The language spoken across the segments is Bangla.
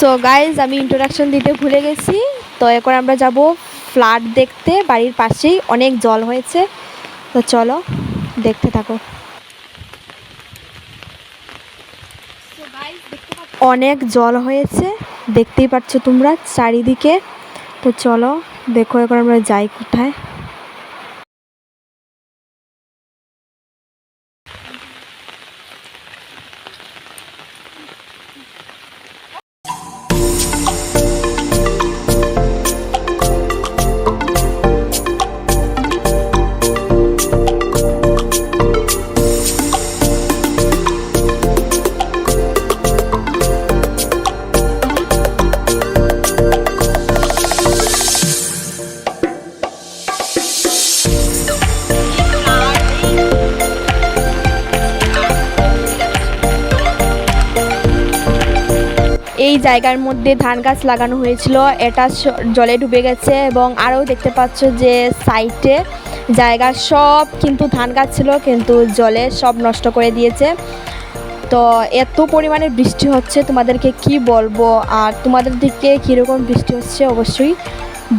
সো গাইজ আমি ইন্ট্রোডাকশন দিতে ভুলে গেছি। তো এখন আমরা যাব ফ্লাড দেখতে। বাড়ির পাশেই অনেক জল হয়েছে। তো চলো, দেখতে থাকো। অনেক জল হয়েছে। দেখতেই পাচ্ছ তোমরা চারিদিকে। তো চলো, দেখো এখন আমরা যাই কোথায়। এই জায়গার মধ্যে ধান গাছ লাগানো হয়েছিল। এটা জলে ডুবে গেছে এবং আরও দেখতে পাচ্ছ যে সাইটে জায়গা সব কিন্তু ধান গাছ ছিল, কিন্তু জলে সব নষ্ট করে দিয়েছে। তো এত পরিমাণে বৃষ্টি হচ্ছে, তোমাদেরকে কি বলব? আর তোমাদের দিকে কীরকম বৃষ্টি হচ্ছে অবশ্যই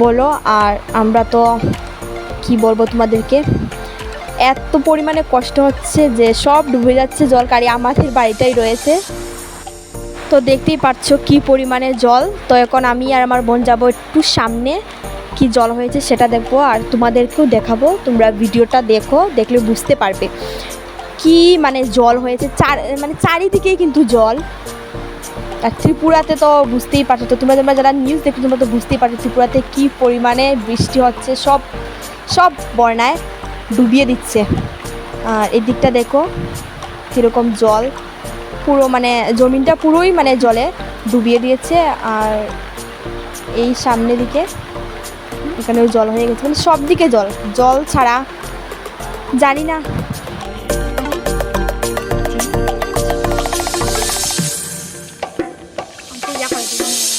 বলো। আর আমরা তো কি বলব তোমাদেরকে? এত পরিমাণে কষ্ট হচ্ছে যে সব ডুবে যাচ্ছে জল কারি আমাদের বাড়িটাই রয়েছে। তো দেখতেই পাচ্ছ কি পরিমাণে জল। তো এখন আমি আর আমার বোন যাব একটু সামনে, কি জল হয়েছে সেটা দেখব আর তোমাদেরকেও দেখাবো। তোমরা ভিডিওটা দেখো, দেখলে বুঝতে পারবে কি মানে জল হয়েছে। চার মানে চারিদিকেই কিন্তু জল। আর ত্রিপুরাতে তো বুঝতেই পারছ, তো তোমরা তোমরা যারা নিউজ দেখো তোমরা তো বুঝতেই পারছ ত্রিপুরাতে কী পরিমাণে বৃষ্টি হচ্ছে। সব সব বন্যায় ডুবিয়ে দিচ্ছে। আর এই দিকটা দেখো, কীরকম জল। পুরো মানে জমিনটা পুরোই মানে জলে ডুবিয়ে দিয়েছে আর এই সামনে দিকে এখানেও জল হয়ে গেছে মানে সব দিকে জল জল ছাড়া জানি না। টাওয়ারটা